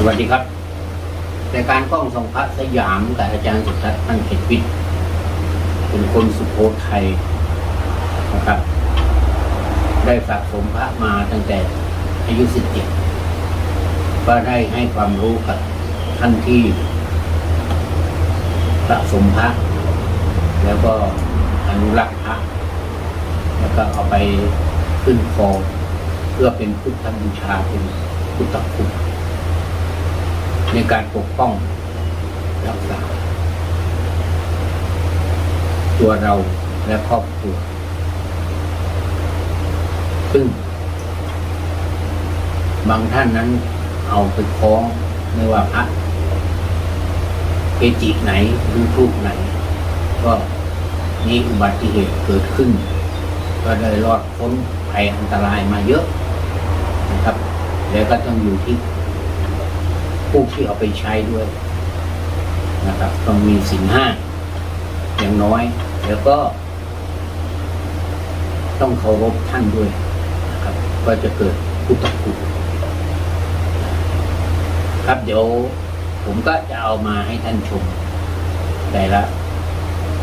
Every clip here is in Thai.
สวัสดีครับรายการกล้องส่องพระสยามกับอาจารย์สุทัศน์ท่านเขตวิทย์เป็นคนสุโขทัยนะครับ ได้สะสมพระมาตั้งแต่อายุสิบเจ็ดก็ได้ให้ความรู้กับท่านที่สะสมพระ แล้วก็อนุรักษ์พระ แล้วก็เอาไปขึ้นคอเพื่อเป็นพุทธบูชาเป็นพุทธคุณ ในการปกป้องรักษา ตัวเราและครอบครัว ซึ่ง บางท่านนั้นเอาไปคล้องไม่ว่าพระเกจิไหนหรือทูกไหน ก็มีอุบัติเหตุเกิดขึ้น ก็ได้รอดพ้นภัยอันตรายมาเยอะนะครับ แล้วก็ต้องอยู่ที่ ผู้ที่เอาไปใช้ด้วยนะครับ ต้องมีสินห้าอย่างน้อย แล้วก็ ต้องเคารพท่านด้วยนะครับ ก็จะเกิดพุทธคุณครับเดี๋ยวผมก็จะเอามาให้ท่านชม แต่ละ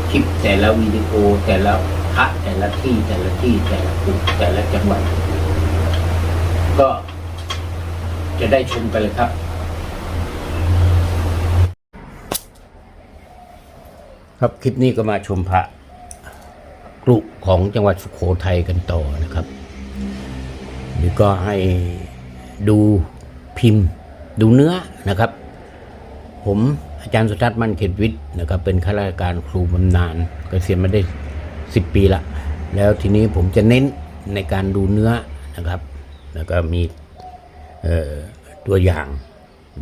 คลิปแต่ละวิดีโอแต่ละพระแต่ละที่แต่ละที่แต่ละกลุ่มแต่ละจังหวัดก็จะได้ชมกันเลยครับ ครับคลิปนี้ก็มาชมพระกรุของจังหวัดสุโขทัยกันต่อนะครับนี่ก็ให้ดูพิมพ์ ดูเนื้อนะครับ ผมอาจารย์สุทัศน์มั่นเขตวิทย์นะครับ เป็นข้าราชการครูบำนาญเกษียณมาได้สิบปีละ แล้วทีนี้ผมจะเน้นในการดูเนื้อนะครับ แล้วก็มีตัวอย่าง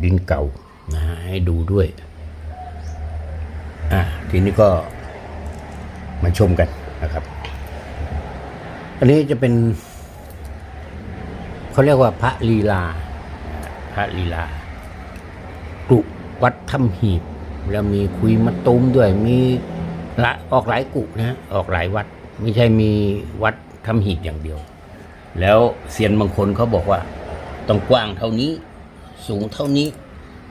ดินเก่านะฮะให้ดูด้วย อะทีนี้ก็มาชมกันนะครับ อันนี้จะเป็น เขาเรียกว่าพระลีลา พระลีลากรุวัดถ้ำหีบ แล้วมีคุยมะตูมด้วย มีละออกหลายกุนะออกหลายวัด ไม่ใช่มีวัดถ้ำหีบอย่างเดียว แล้วเซียนบางคนเขาบอกว่า ต้องกว้างเท่านี้ สูงเท่านี้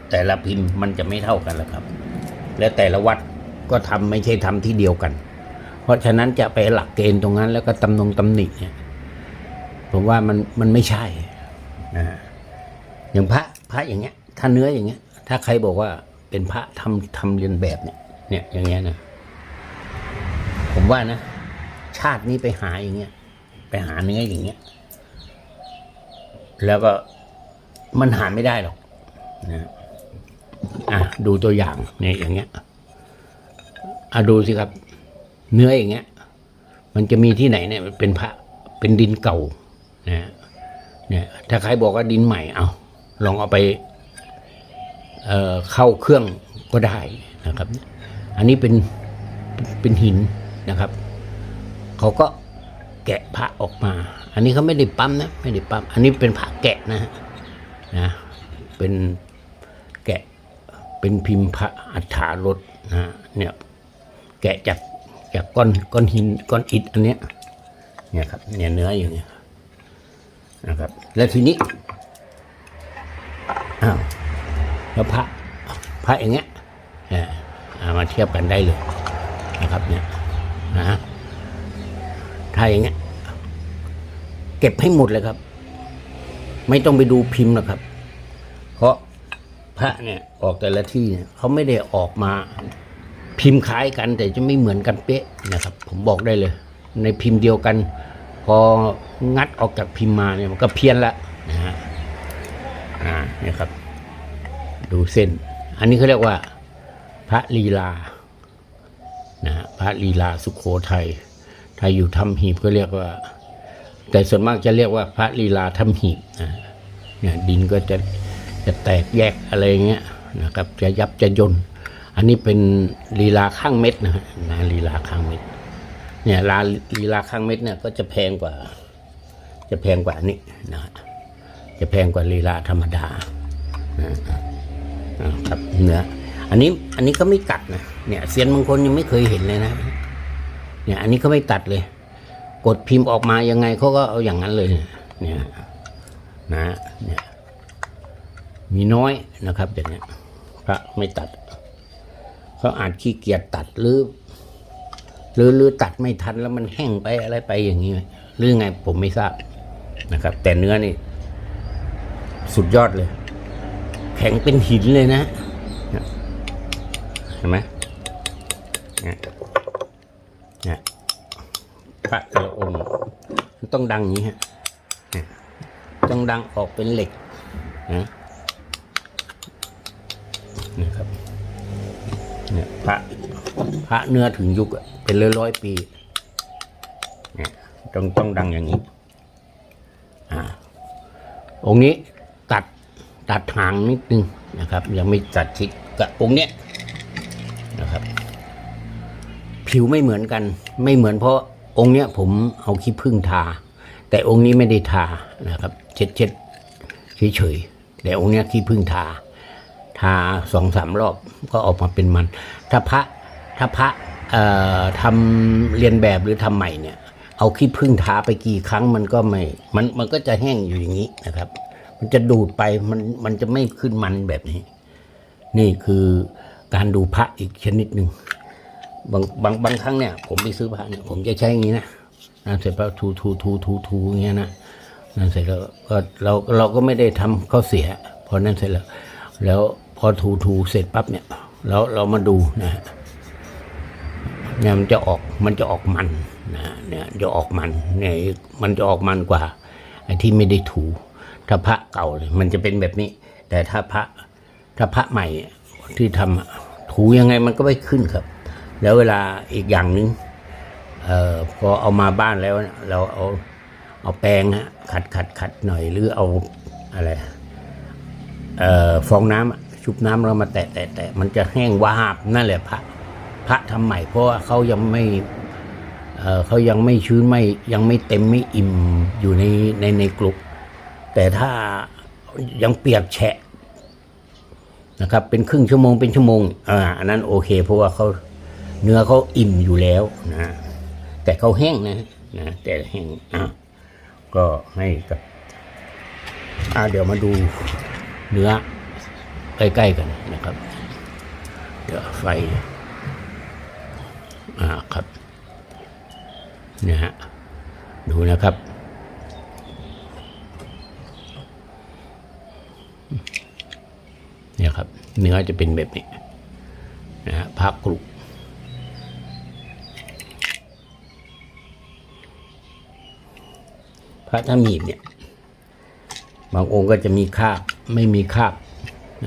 แต่ละพิมพ์มันจะไม่เท่ากันแล้วครับ และแต่ละวัด ก็ทำไม่ใช่ทำที่เดียวกัน เพราะฉะนั้นจะไปหลักเกณฑ์ตรงนั้น แล้วก็ตำนงตำหนิเนี่ยผมว่ามันมันไม่ใช่นะฮะอย่างพระพระอย่างเงี้ย ถ้าเนื้ออย่างเงี้ย ถ้าใครบอกว่าเป็นพระทำทำเรียนแบบเนี่ย เนี่ยอย่างเงี้ยนะผมว่านะ ชาตินี้ไปหาอย่างเงี้ย ไปหาเนื้ออย่างเงี้ย แล้วก็มันหาไม่ได้หรอกนะอะดูตัวอย่างเนี่ยอย่างเงี้ย อะดูสิครับ เนื้ออย่างเงี้ย มันจะมีที่ไหนเนี่ยเป็นพระเป็นดินเก่านะเนี่ยถ้าใครบอกว่าดินใหม่เอาลองเอาไปเเข้าเครื่องก็ได้นะครับ อันนี้เป็นเป็นหินนะครับเขาก็แกะพระออกมา อันนี้เขาไม่ได้ปั๊มนะไม่ได้ปั๊มอันนี้เป็นพระแกะนะฮะนะเป็นแกะเป็นพิมพ์พระอัฏฐารถนะเนี่ย แกะจากจากก้อนก้อนหินก้อนอิฐอันเนี้ยเนี่ยครับเนี่ยเนื้ออย่างเงี้ยนะครับ แล้วทีนี้อ้าวแล้วพระพระอย่างเงี้ยเนี่ยเอามาเทียบกันได้เลยนะครับเนี่ยนะถ้าอย่างเงี้ยเก็บให้หมดเลยครับ ไม่ต้องไปดูพิมพ์หรอกครับ เพราะพระเนี่ยออกแต่ละที่เนี่ยเขาไม่ได้ออกมา พิมพ์คล้ายกันแต่จะไม่เหมือนกันเป๊ะนะครับ ผมบอกได้เลย ในพิมพ์เดียวกัน พองัดออกจากพิมพ์มาเนี่ยมันก็เพี้ยนละนะฮะอ่านี่ครับ ดูเส้น อันนี้เขาเรียกว่า พระลีลานะพระลีลาสุขโขทัยถ้าอยู่ทำหีบก็เรียกว่า แต่ส่วนมากจะเรียกว่าพระลีลาทำหีบนะเนี่ยดินก็จะจะแตกแยกอะไรเงี้ยนะครับ จะยับจะยน อันนี้เป็นลีลาข้างเม็ดนะฮะนะลีลาข้างเม็ด เนี่ยลาลีลาข้างเม็ดเนี่ยก็จะแพงกว่า จะแพงกว่านี้นะจะแพงกว่าลีลาธรรมดานะครับเนื้ออันนี้อันนี้ก็ไม่กัดนะเนี่ยเซียนบางคนยังไม่เคยเห็นเลยนะ เนี่ย อันนี้เขาไม่ตัดเลย กดพิมพ์ออกมายังไงเขาก็เอาอย่างนั้นเลย เนี่ยนะเนี่ยมีน้อยนะครับอย่างเนี้ยพระไม่ตัด เขาอาจขี้เกียจตัดหรือหรือหรือตัดไม่ทันแล้วมันแห้งไปอะไรไปอย่างนี้หรือไงผมไม่ทราบนะครับ แต่เนื้อนี่ สุดยอดเลย แข็งเป็นหินเลยนะเห็นไหมเนี่ยเนี่ยพระแต่ละองค์ต้องดังนี้ฮะต้องดังออกเป็นเหล็กนะนี่ครับ เนี่ยพระพระเนื้อถึงยุคเป็นร้อยร้อยปีเนี่ยต้องต้องดังอย่างนี้อ่าองค์นี้ตัดตัดหางนิดนึงนะครับ ยังไม่ตัดชิดกับองค์เนี้ยนะครับ ผิวไม่เหมือนกัน ไม่เหมือนเพราะองค์เนี้ยผมเอาขี้ผึ้งทา แต่องค์นี้ไม่ได้ทานะครับ เช็ดเช็ดเฉยๆแต่องค์เนี้ยขี้ผึ้งทา ทาสองสามรอบก็ออกมาเป็นมัน ถ้าพระถ้าพระทำเรียนแบบหรือทำใหม่เนี่ย เอาขี้ผึ้งทาไปกี่ครั้งมันก็ไม่มันมันก็จะแห้งอยู่อย่างนี้นะครับ มันจะดูดไปมันมันจะไม่ขึ้นมันแบบนี้ นี่คือการดูพระอีกชนิดหนึ่งบางบางบางครั้งเนี่ย ผมไปซื้อพระเนี่ยผมจะใช้อย่างนี้นะนั่นเสร็จแล้วทูทูทูทูทูอย่างเงี้ยนะนั่นเสร็จแล้วก็เราเราก็ไม่ได้ทำข้อเสียพอนั่นเสร็จแล้ว แล้ว อทูทูเสร็จปั๊บเนี่ยเราเรามาดูนะฮะเนี่ยมันจะออกมันจะออกมันนะเนี่ยจะออกมันเนี่ยมันจะออกมันกว่าไอ้ที่ไม่ได้ถู ถ้าพระเก่าเลยมันจะเป็นแบบนี้ แต่ถ้าพระถ้าพระใหม่ที่ทำถูยังไงมันก็ไม่ขึ้นครับ แล้วเวลาอีกอย่างหนึ่งเอ่อพอเอามาบ้านแล้วเนี่ยเราเอาเอาแปรงฮะขัดขัดขัดหน่อยหรือเอาอะไรเอ่อฟองน้ำ ชุบน้ำเรามาแตะแตะแตะมันจะแห้งวาบนั่นแหละพระพระทำใหม่ เพราะว่าเขายังไม่เขายังไม่ชื้นไม่ยังไม่เต็มไม่อิ่มอยู่ในในในกลุกแต่ถ้ายังเปียกแฉะนะครับเป็นครึ่งชั่วโมงเป็นชั่วโมงอ่าอันนั้นโอเค เพราะว่าเขาเนื้อเขาอิ่มอยู่แล้วนะแต่เขาแห้งนะนะแต่แห้งอะก็ให้กับอ่าเดี๋ยวมาดูเนื้อ ใกล้ ๆ กันนะครับเดี๋ยวไฟอ่าครับเนี่ยฮะดูนะครับเนี่ยครับ เนื้อจะเป็นแบบนี้นะฮะพักกรุบพระถ้ามีเนี่ย บางองค์ก็จะมีคราบไม่มีคราบ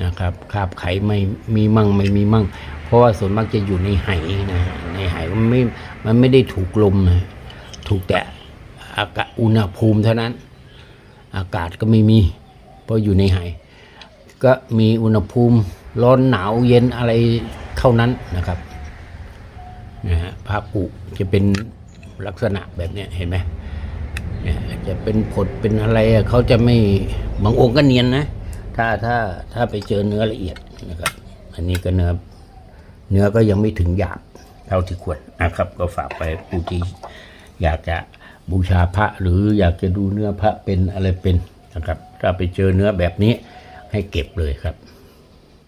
นะครับคาบไขไม่มีมั่งไม่มีมั่ง เพราะว่าส่วนมากจะอยู่ในไหนะในไหมันไม่มันไม่ได้ถูกลมนะถูกแต่อากาศอุณหภูมิเท่านั้น อากาศก็ไม่มี เพราะอยู่ในไหก็มีอุณหภูมิร้อนหนาวเย็นอะไรเท่านั้นนะครับนะฮะผ้ากุจะเป็นลักษณะแบบนี้เห็นไหมนี่จะเป็นผดเป็นอะไรเขาจะไม่บางองค์ก็เนียนนะ ถ้าถ้าถ้าไปเจอเนื้อละเอียดนะครับ อันนี้ก็เนื้อเนื้อก็ยังไม่ถึงหยาบเท่าที่ควรนะครับ ก็ฝากไปผู้ที่อยากจะบูชาพระหรืออยากจะดูเนื้อพระเป็นอะไรเป็นนะครับ ถ้าไปเจอเนื้อแบบนี้ให้เก็บเลยครับ